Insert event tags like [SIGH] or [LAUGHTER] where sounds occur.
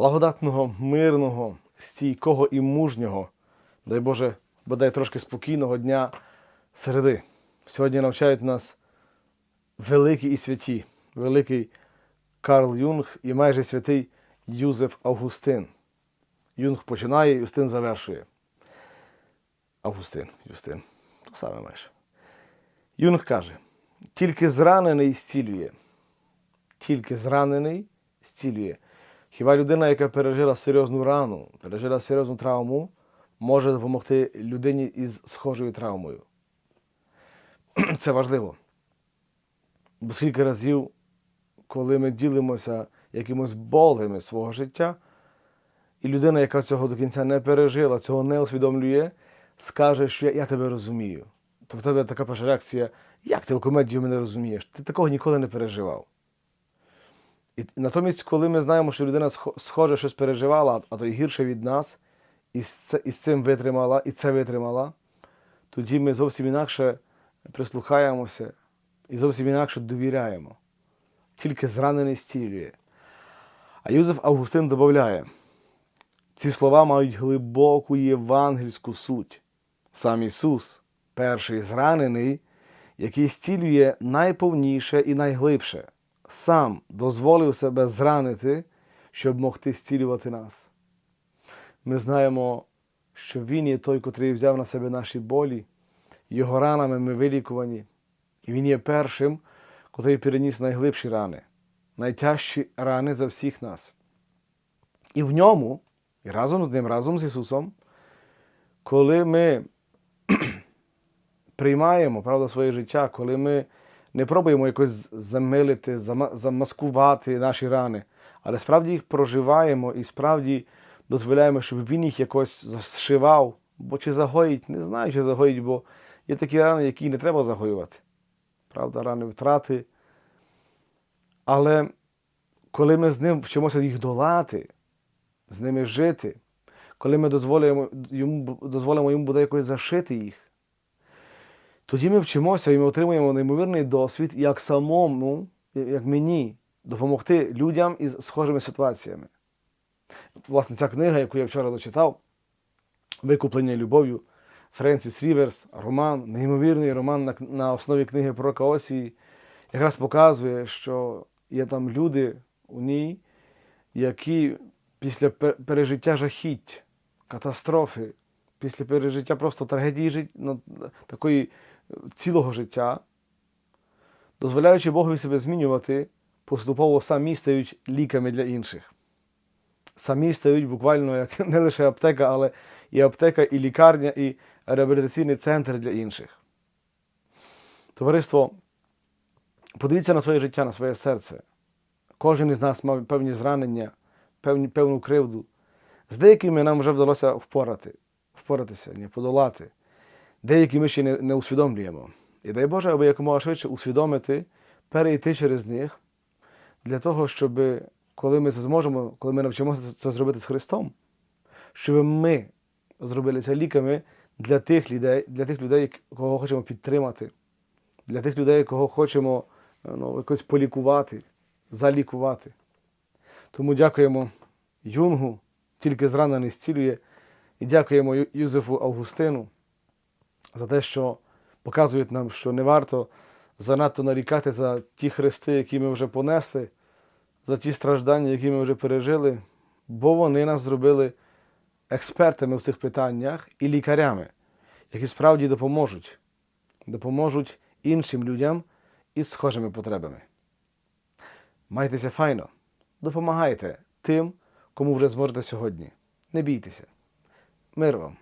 благодатного, мирного, стійкого і мужнього, дай Боже, бодай трошки спокійного дня середи. Сьогодні навчають нас великі і святі, великий Карл Юнг і майже святий Юзеф Августин. Юнг починає, Юстин завершує. Августин, Юстин. То саме майже. Юнг каже: тільки зранений зцілює. Тільки зранений зцілює. Хіба людина, яка пережила серйозну рану, пережила серйозну травму, може допомогти людині із схожою травмою? [CLEARS THROAT] Це важливо. Бо скільки разів, коли ми ділимося якимось болями свого життя, і людина, яка цього до кінця не пережила, цього не усвідомлює, скаже, що я, я тебе розумію. То в тебе така перша реакція, як ти в комедію мене розумієш? Ти такого ніколи не переживав. І натомість, коли ми знаємо, що людина схоже щось переживала, а то й гірше від нас, і це, і з цим витримала, і це витримала, тоді ми зовсім інакше прислухаємося і зовсім інакше довіряємо. Тільки зранений зцілює. А Юзеф Августин додає, ці слова мають глибоку євангельську суть. Сам Ісус, перший зранений, який зцілює найповніше і найглибше, сам дозволив себе зранити, щоб могти зцілювати нас. Ми знаємо, що Він є той, котрий взяв на себе наші болі, його ранами ми вилікувані. І Він є першим, котрий переніс найглибші рани, найтяжчі рани за всіх нас. І в ньому, і разом з ним, разом з Ісусом, коли ми [CLEARS THROAT] приймаємо правда, своє життя, коли ми не пробуємо якось замилити, замаскувати наші рани, але справді їх проживаємо і справді дозволяємо, щоб він їх якось зашивав, бо чи загоїть, не знаю, чи загоїть, бо є такі рани, які не треба загоювати. Правда, рани втрати. Але коли ми з ним вчимося їх долати, з ними жити, коли ми дозволимо йому, дозволимо йому буде якось зашити їх, тоді ми вчимося і ми отримуємо неймовірний досвід, як самому, як мені, допомогти людям із схожими ситуаціями. Власне, ця книга, яку я вчора дочитав, Викуплення любов'ю, Френсіс Ріверс, роман, неймовірний роман на, на основі книги пророка Осії, якраз показує, що є там люди у ній, які після пережиття жахіть, катастрофи, після пережиття просто трагедії ну, такої цілого життя, дозволяючи Богові себе змінювати, поступово самі стають ліками для інших. Самі стають буквально як [LAUGHS] не лише аптека, але і аптека, і лікарня, і реабілітаційний центр для інших. Товариство, подивіться на своє життя, на своє серце. Кожен із нас мав певні зранення, певні, певну кривду. З деякими нам вже вдалося впорати, впоратися, ні, подолати. Деякі ми ще не, не усвідомлюємо. І дай Боже, аби якомога швидше усвідомити, перейти через них, для того, щоб коли ми це зможемо, коли ми навчимося це зробити з Христом, щоб ми зробилися ліками для тих людей, для тих людей, кого хочемо підтримати, для тих людей, кого хочемо ну, якось полікувати, залікувати. Тому дякуємо Юнгу, тільки зранений зцілює, і дякуємо Юзефу Августину за те, що показують нам, що не варто занадто нарікати за ті хрести, які ми вже понесли, за ті страждання, які ми вже пережили, бо вони нас зробили експертами в цих питаннях і лікарями, які справді допоможуть, допоможуть іншим людям із схожими потребами. Майтеся файно, допомагайте тим, кому вже зможете сьогодні. Не бійтеся. Мир вам!